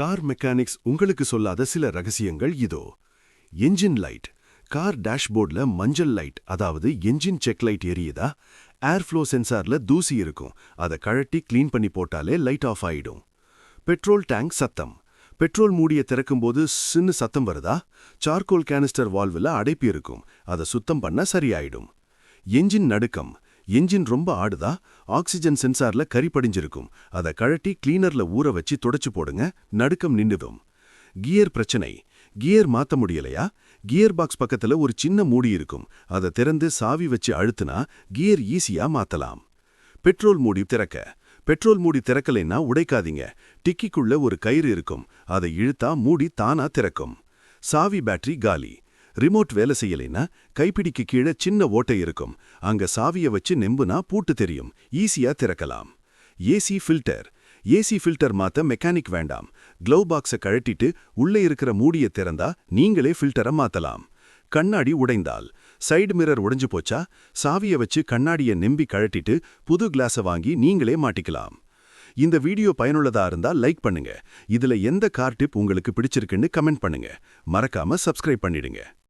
Car mechanics உங்களுக்கு சொல்லாத சில ரகசியங்கள் இதோ. Engine light. கார் டேஷ்போர்டில் மஞ்சள் லைட் அதாவது என்ஜின் செக் லைட் எரியுதா? ஏர் ஃப்ளோ சென்சார்ல தூசி இருக்கும். அதை கழட்டி க்ளீன் பண்ணி போட்டாலே லைட் ஆஃப் ஆயிடும். பெட்ரோல் டேங்க் சத்தம். பெட்ரோல் மூடிய திறக்கும்போது சின்ன சத்தம் வருதா? சார்கோல் கேனிஸ்டர் வால்வில் அடைப்பு இருக்கும். அதை சுத்தம் பண்ண சரியாயிடும். என்ஜின் நடுக்கம். என்ஜின் ரொம்ப ஆடுதா? ஆக்சிஜன் சென்சார்ல கறி படிஞ்சிருக்கும். அதை கழட்டி கிளீனர்ல ஊற வச்சு தொடச்சு போடுங்க. நடுக்கம் நின்னுடும். கியர் பிரச்சனை. கியர் மாத்த முடியலையா? கியர் பாக்ஸ் பக்கத்துல ஒரு சின்ன மூடி இருக்கும். அதை திறந்து சாவி வச்சு அழுத்துனா கியர் ஈஸியா மாத்தலாம். பெட்ரோல் மூடி திறக்க. பெட்ரோல் மூடி திறக்கலைன்னா உடைக்காதீங்க. டிக்கிக்குள்ள ஒரு கயிறு இருக்கும். அதை இழுத்தா மூடி தானா திறக்கும். சாவி பேட்டரி காலி. ரிமோட் வேலை செய்யலைன்னா கைப்பிடிக்கு கீழே சின்ன ஓட்டை இருக்கும். அங்க சாவிய வச்சு நெம்புனா பூட்டு தெரியும். ஈஸியா திறக்கலாம். AC filter. ஏசி ஃபில்டர் மாத்த மெக்கானிக் வேண்டாம். க்ளவ் பாக்ஸை கழட்டிட்டு உள்ளே இருக்கிற மூடிய திறந்தா நீங்களே ஃபில்டரை மாத்தலாம். கண்ணாடி உடைந்தால். சைடு மிரர் உடைஞ்சு போச்சா? சாவிய வச்சு கண்ணாடிய நெம்பி கழட்டிட்டு புது கிளாஸை வாங்கி நீங்களே மாட்டிக்கலாம். இந்த வீடியோ பயனுள்ளதா இருந்தா லைக் பண்ணுங்க. இதுல எந்த கார் டிப் உங்களுக்கு பிடிச்சிருக்குன்னு கமெண்ட் பண்ணுங்க. மறக்காம சப்ஸ்கிரைப் பண்ணிடுங்க.